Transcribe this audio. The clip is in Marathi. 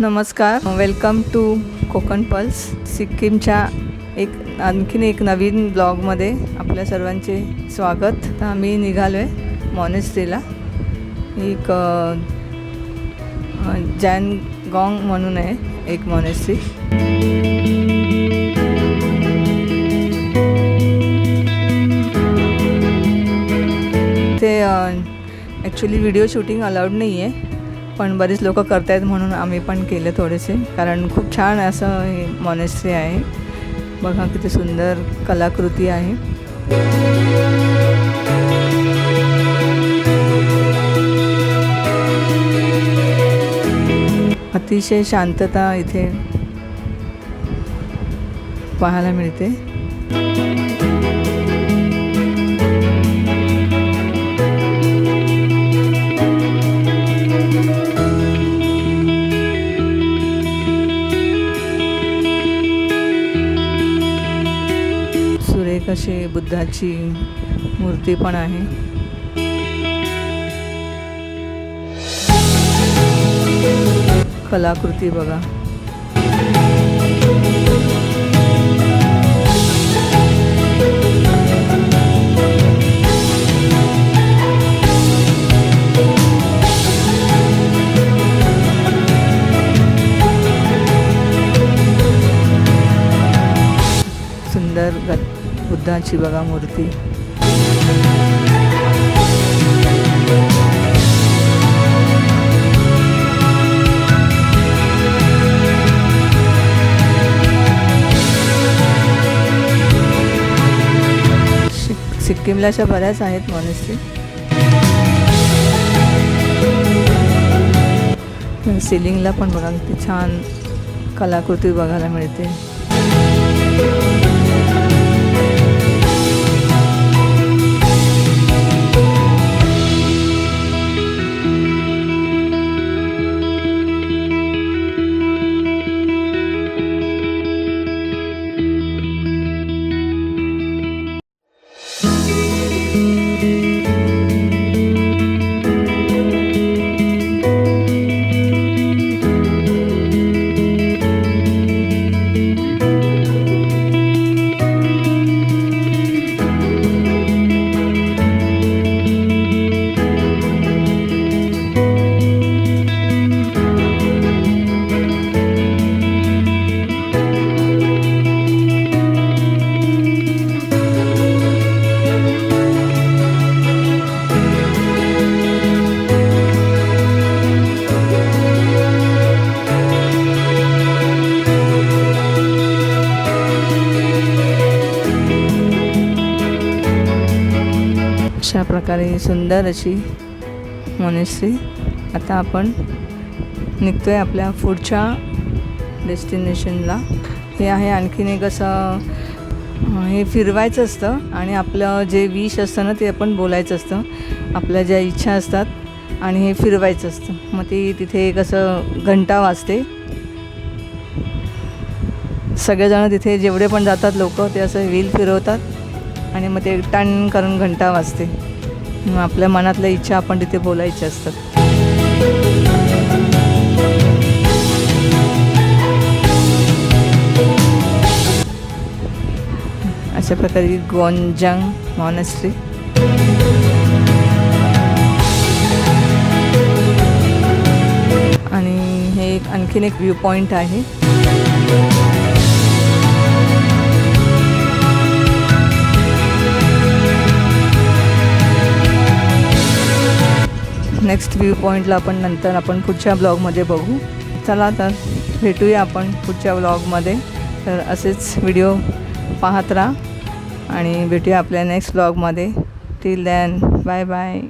नमस्कार. वेलकम टू कोकण पल्स सिक्कीमच्या एक आणखीन एक नवीन ब्लॉगमध्ये आपल्या सर्वांचे स्वागत. आम्ही निघालो आहे मॉनेस्ट्रीला एक अ, जॅन गॉंग म्हणून आहे एक मॉनेस्ट्री ते ॲक्च्युली व्हिडिओ शूटिंग अलाउड नाही आहे पण बरीच लोक करत आहेत म्हणून आम्ही पण केले थोडेसे. कारण खूप छान असं हे मॉनेस्ट्री आहे. बघा किती सुंदर कलाकृती आहे. अतिशय शांतता इथे पाहायला मिळते. अशी बुद्धाची मूर्ती पण आहे. कलाकृती बघा. सुंदर ग- बुद्धाची बघा मूर्ती. सिक्कीमला अशा बऱ्याच आहेत मॉनेस्ट्री सिलिंगला पण बघा किती छान कलाकृती बघायला मिळते. अशा प्रकारे सुंदर अशी मनुष्य आता आपण निघतो आहे आपल्या पुढच्या डेस्टिनेशनला. हे आहे आणखीन एक असं हे फिरवायचं असतं आणि आपलं जे विश असतं ना ते आपण बोलायचं असतं. आपल्या ज्या इच्छा असतात आणि हे फिरवायचं असतं. मग ती तिथे एक असं घंटा वाजते. सगळेजण तिथे जेवढे पण जातात लोक ते असं व्हील फिरवतात. आणि मग ते टन करून घंटा वाजते. मग आपल्या मनातल्या इच्छा आपण तिथे बोलायच्या असतात. अशा प्रकारे गोंजांग मॉनेस्ट्री आणि हे एक आणखीन एक व्ह्यू पॉईंट आहे. नेक्स्ट व्ह्यू पॉईंटला आपण नंतर आपण पुढच्या ब्लॉगमध्ये बघू. चला तर भेटूया आपण पुढच्या ब्लॉगमध्ये तर असेच व्हिडिओ पाहत राहा आणि भेटूया आपल्या नेक्स्ट ब्लॉगमध्ये टिल दॅन बाय बाय